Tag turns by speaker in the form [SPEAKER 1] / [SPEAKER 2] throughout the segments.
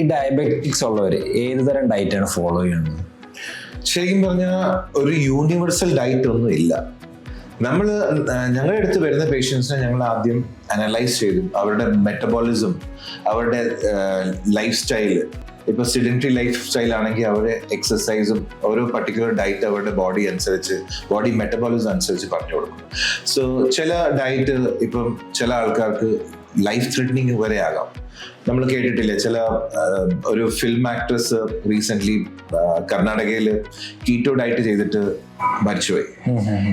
[SPEAKER 1] ഈ ഡയബറ്റിക്സ് ഉള്ളവർ ഏത് തരം ഡയറ്റാണ് ഫോളോ ചെയ്യുന്നത്?
[SPEAKER 2] ശരിക്കും പറഞ്ഞാൽ ഒരു യൂണിവേഴ്സൽ ഡയറ്റ് ഒന്നും ഇല്ല. നമ്മൾ ഞങ്ങളുടെ അടുത്ത് വരുന്ന പേഷ്യൻസിനെ ഞങ്ങൾ ആദ്യം അനലൈസ് ചെയ്തു. അവരുടെ മെറ്റബോളിസം അവരുടെ ലൈഫ് സ്റ്റൈൽ ഇപ്പൊ സിഡന്ററി ലൈഫ് സ്റ്റൈൽ ആണെങ്കിൽ അവരുടെ എക്സസൈസും ഓരോ പർട്ടിക്കുലർ ഡയറ്റ് അവരുടെ ബോഡി അനുസരിച്ച് ബോഡി മെറ്റബോളിസം അനുസരിച്ച് പറഞ്ഞു കൊടുക്കും. സോ ചില ഡയറ്റ് ഇപ്പം ചില ആൾക്കാർക്ക് ലൈഫ് ത്രെറ്റനിങ് വരെ ആകാം. നമ്മൾ കേട്ടിട്ടില്ലേ ചില ഒരു ഫിലിം ആക്ട്രസ് റീസെന്റ് കർണാടകയിൽ കീറ്റോ ഡയറ്റ് ചെയ്തിട്ട് മരിച്ചുപോയി.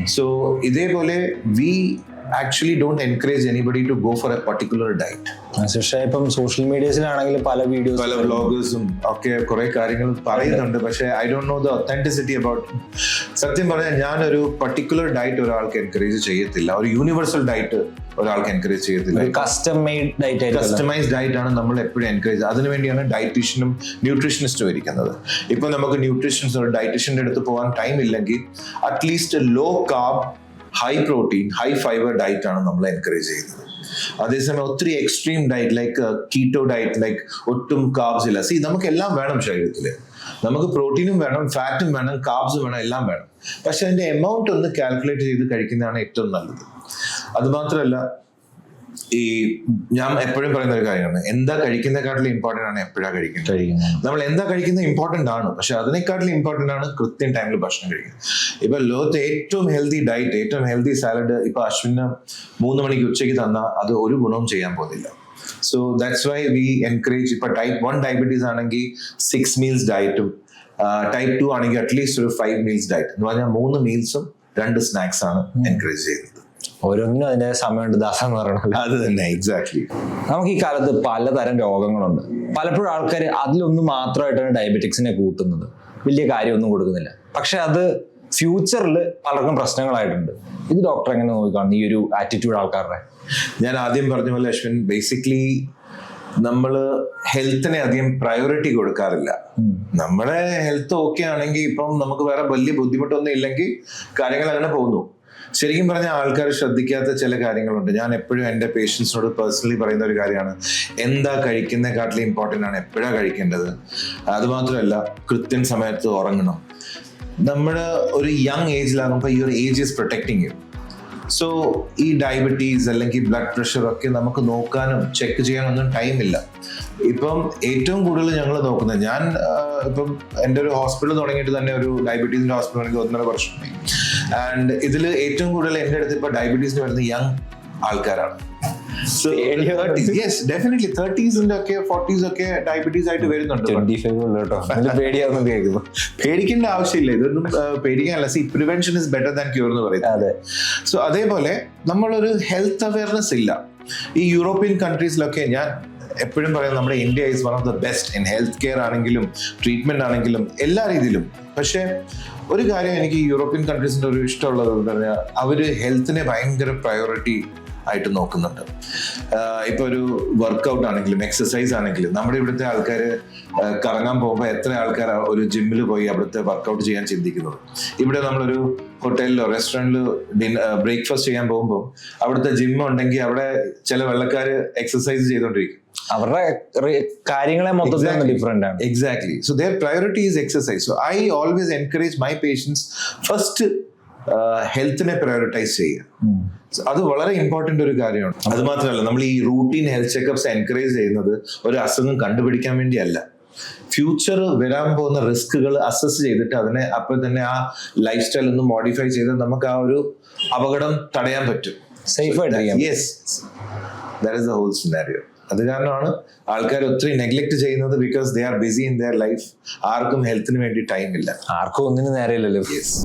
[SPEAKER 2] സോ ഇതേപോലെ we actually don't encourage anybody to go for a particular diet
[SPEAKER 1] പക്ഷേ ഇപ്പം സോഷ്യൽ മീഡിയസിലാണെങ്കിൽ പല വീഡിയോസ്
[SPEAKER 2] പല വ്ളോഗേഴ്സും ഒക്കെ കുറെ കാര്യങ്ങൾ പറയുന്നുണ്ട്. പക്ഷെ I don't know the authenticity about സത്യം പറഞ്ഞാൽ ഞാനൊരു പർട്ടിക്കുലർ ഡയറ്റ് ഒരാൾക്ക് എൻകറേജ് ചെയ്യത്തില്ല. ഒരു യൂണിവേഴ്സൽ ഡയറ്റ് ഒരാൾക്ക് എൻകറേജ് ചെയ്യത്തില്ല.
[SPEAKER 1] Custom made diet
[SPEAKER 2] customised diet ആണ് നമ്മൾ എപ്പോഴും എൻകറേജ് അതിനുവേണ്ടിയാണ് ഡയറ്റീഷ്യനും ന്യൂട്രീഷനിസ്റ്റും ഇരിക്കുന്നത്. ഇപ്പൊ നമുക്ക് ന്യൂട്രീഷൻസ് ഒരു ഡയറ്റീഷ്യന്റെ അടുത്ത് പോകാൻ ടൈം ഇല്ലെങ്കിൽ at least low carb high protein high fibre diet ആണ് നമ്മൾ എൻകറേജ് ചെയ്യുന്നത്. അതേസമയം ഒത്തിരി extreme diet like keto diet like ഒട്ടും കാബ്സ് ഇല്ല. സി നമുക്ക് എല്ലാം വേണം ശരീരത്തിൽ നമുക്ക് പ്രോട്ടീനും വേണം ഫാറ്റും വേണം കാബ്സും വേണം എല്ലാം വേണം. പക്ഷെ അതിന്റെ എമൗണ്ട് ഒന്ന് കാൽക്കുലേറ്റ് ചെയ്ത് കഴിക്കുന്നതാണ് ഏറ്റവും നല്ലത്. അത് മാത്രമല്ല ഈ ഞാൻ എപ്പോഴും പറയുന്ന ഒരു കാര്യമാണ്. എന്താ കഴിക്കുന്നതിനെക്കാട്ടിലും ഇമ്പോർട്ടന്റ് ആണ് എപ്പോഴാ കഴിക്കുന്നത്.
[SPEAKER 1] കഴിക്കുന്നത്.
[SPEAKER 2] നമ്മൾ എന്താ കഴിക്കുന്നത് ഇമ്പോർട്ടന്റ് ആണ്. പക്ഷെ അതിനെക്കാട്ടിലും ഇമ്പോർട്ടന്റ് ആണ് കൃത്യം ടൈമിൽ ഭക്ഷണം കഴിക്കുന്നത്. ഇപ്പൊ ലോകത്തെ ഏറ്റവും ഹെൽത്തി ഡയറ്റ് ഏറ്റവും ഹെൽത്തി സാലഡ് ഇപ്പൊ അശ്വിന് മൂന്ന് മണിക്ക് ഉച്ചയ്ക്ക് തന്നാൽ അത് ഒരു ഗുണവും ചെയ്യാൻ പോകുന്നില്ല. So that's why we encourage ഇപ്പൊ ടൈപ്പ് വൺ ഡയബറ്റീസ് ആണെങ്കിൽ സിക്സ് മീൽസ് ഡയറ്റും ടൈപ്പ് ടു ആണെങ്കിൽ അറ്റ്ലീസ്റ്റ് ഒരു ഫൈവ് മീൽസ് ഡയറ്റ് എന്ന് പറഞ്ഞാൽ മൂന്ന് മീൽസും രണ്ട് സ്നാക്സ് ആണ് എൻകറേജ് ചെയ്യുന്നത്.
[SPEAKER 1] ഓരോന്നിനും അതിന്റെ സമയമുണ്ട് ദാസം എന്ന് പറയണത്.
[SPEAKER 2] അത് തന്നെ എക്സാക്ട്ലി
[SPEAKER 1] നമുക്ക് ഈ കാലത്ത് പലതരം രോഗങ്ങളുണ്ട്. പലപ്പോഴും ആൾക്കാർ അതിലൊന്നും മാത്രമായിട്ടാണ് ഡയബറ്റിക്സിനെ കൂട്ടുന്നത്. വലിയ കാര്യമൊന്നും കൊടുക്കുന്നില്ല. പക്ഷെ അത് ഫ്യൂച്ചറിൽ പലർക്കും പ്രശ്നങ്ങളായിട്ടുണ്ട്. ഇത് ഡോക്ടർ എങ്ങനെ നോക്കിക്കാണുന്നു ഈ ഒരു ആറ്റിറ്റ്യൂഡ് ആൾക്കാരുടെ?
[SPEAKER 2] ഞാൻ ആദ്യം പറഞ്ഞ പോലെ അശ്വിൻ ബേസിക്കലി നമ്മൾ ഹെൽത്തിനെ അധികം പ്രയോറിറ്റി കൊടുക്കാറില്ല. നമ്മുടെ ഹെൽത്ത് ഓക്കെ ആണെങ്കിൽ ഇപ്പം നമുക്ക് വേറെ വലിയ ബുദ്ധിമുട്ടൊന്നും ഇല്ലെങ്കിൽ കാര്യങ്ങൾ അങ്ങനെ പോകുന്നു. ശരിക്കും പറഞ്ഞാൽ ആൾക്കാർ ശ്രദ്ധിക്കാത്ത ചില കാര്യങ്ങളുണ്ട്. ഞാൻ എപ്പോഴും എന്റെ പേഷ്യൻസിനോട് പേഴ്സണലി പറയുന്ന ഒരു കാര്യമാണ്. എന്താ കഴിക്കുന്നതിനെക്കാട്ടിലും ഇമ്പോർട്ടന്റ് ആണ് എപ്പോഴാണ് കഴിക്കേണ്ടത്? അതുമാത്രമല്ല കൃത്യം സമയത്ത് ഉറങ്ങണം. നമ്മൾ ഒരു യങ് ഏജിലാകുമ്പോൾ ഈ ഒരു age is protecting you so ഈ ഡയബറ്റീസ് അല്ലെങ്കിൽ ബ്ലഡ് പ്രഷർ ഒക്കെ നമുക്ക് നോക്കാനും ചെക്ക് ചെയ്യാനൊന്നും ടൈമില്ല ഇപ്പം ഏറ്റവും കൂടുതൽ ഞങ്ങൾ നോക്കുന്നത് ഞാൻ ഇപ്പം എന്റെ ഒരു ഹോസ്പിറ്റൽ തുടങ്ങിയിട്ട് തന്നെ ഒരു ഡയബറ്റീസിന്റെ ഹോസ്പിറ്റൽ തുടങ്ങി ഒന്നര വർഷമായി ആൻഡ് ഇതിൽ ഏറ്റവും കൂടുതൽ എന്റെ അടുത്ത് ഇപ്പൊ ഡയബറ്റീസിന് വരുന്ന യങ് ആൾക്കാരാണ്. സോ യെസ് ഡെഫിനറ്റ്ലി തേർട്ടീസിന്റെ ഒക്കെ ഫോർട്ടീസ് ഒക്കെ ഡയബറ്റീസ് ആയിട്ട് വരുന്നുണ്ട്
[SPEAKER 1] ട്വന്റി ഫൈവ് ഉള്ളു കേട്ടോ. നല്ല പേടിയാവുന്നു കേൾക്കുന്നു
[SPEAKER 2] പേടിക്കേണ്ട ആവശ്യമില്ല. ഇതൊന്നും പേടിക്കാനല്ല. C prevention is better than cure എന്ന് പറയുന്നത്.
[SPEAKER 1] അതെ.
[SPEAKER 2] സോ അതേപോലെ നമ്മളൊരു ഹെൽത്ത് അവയർനെസ് ഇല്ല. ഈ യൂറോപ്യൻ കൺട്രീസിലൊക്കെ ഞാൻ എപ്പോഴും പറയാം നമ്മുടെ India is one of the best in health care ആണെങ്കിലും ട്രീറ്റ്മെന്റ് ആണെങ്കിലും എല്ലാ രീതിയിലും. പക്ഷേ ഒരു കാര്യം എനിക്ക് യൂറോപ്യൻ കൺട്രീസിന്റെ ഒരു ഇഷ്ടമുള്ളത് എന്ന് പറഞ്ഞാൽ അവർ ഹെൽത്തിനെ ഭയങ്കര പ്രയോറിറ്റി ആയിട്ട് നോക്കുന്നുണ്ട്. ഇപ്പൊ ഒരു വർക്കൗട്ട് ആണെങ്കിലും എക്സസൈസ് ആണെങ്കിലും നമ്മുടെ ഇവിടുത്തെ ആൾക്കാർ കറങ്ങാൻ പോകുമ്പോൾ എത്ര ആൾക്കാർ ഒരു ജിമ്മിൽ പോയി അവിടുത്തെ വർക്കൗട്ട് ചെയ്യാൻ ചിന്തിക്കുന്നത്? ഇവിടെ നമ്മളൊരു ഹോട്ടലിലോ റെസ്റ്റോറന്റിലോ ബ്രേക്ക്ഫാസ്റ്റ് ചെയ്യാൻ പോകുമ്പോൾ അവിടുത്തെ ജിം ഉണ്ടെങ്കിൽ അവിടെ ചില വെള്ളക്കാർ എക്സസൈസ് ചെയ്തുകൊണ്ടിരിക്കും
[SPEAKER 1] അവരുടെ കാര്യങ്ങളെ മൊത്തത്തിൽ. ഡിഫറെന്റ് ആണ്.
[SPEAKER 2] Exactly. So their priority is exercise so I always encourage my patients first ഹെൽത്തിനെ prioritise ചെയ്യുക. അത് വളരെ ഇമ്പോർട്ടന്റ് ഒരു കാര്യമാണ്. അത് മാത്രമല്ല നമ്മൾ ഈ റൂട്ടീൻ ഹെൽത്ത് ചെക്കപ്സ് എൻകറേജ് ചെയ്യുന്നത് ഒരു അസുഖം കണ്ടുപിടിക്കാൻ വേണ്ടിയല്ല. ഫ്യൂച്ചർ വരാൻ പോകുന്ന റിസ്കുകൾ അസസ് ചെയ്തിട്ട് അതിനെ അപ്പോൾ തന്നെ ആ ലൈഫ് സ്റ്റൈൽ ഒന്ന് മോഡിഫൈ ചെയ്ത് നമുക്ക് ആ ഒരു അപകടം തടയാൻ പറ്റും.
[SPEAKER 1] സേഫ് ആയിട്ട്
[SPEAKER 2] yes that is the whole scenario അത് കാരണമാണ് ആൾക്കാർ ഒത്തിരി നെഗ്ലക്ട് ചെയ്യുന്നത് because they are busy in their life ആർക്കും ഹെൽത്തിന് വേണ്ടി ടൈം ഇല്ല.
[SPEAKER 1] ആർക്കും ഒന്നിനും നേരെയില്ലല്ലോ.
[SPEAKER 2] യെസ്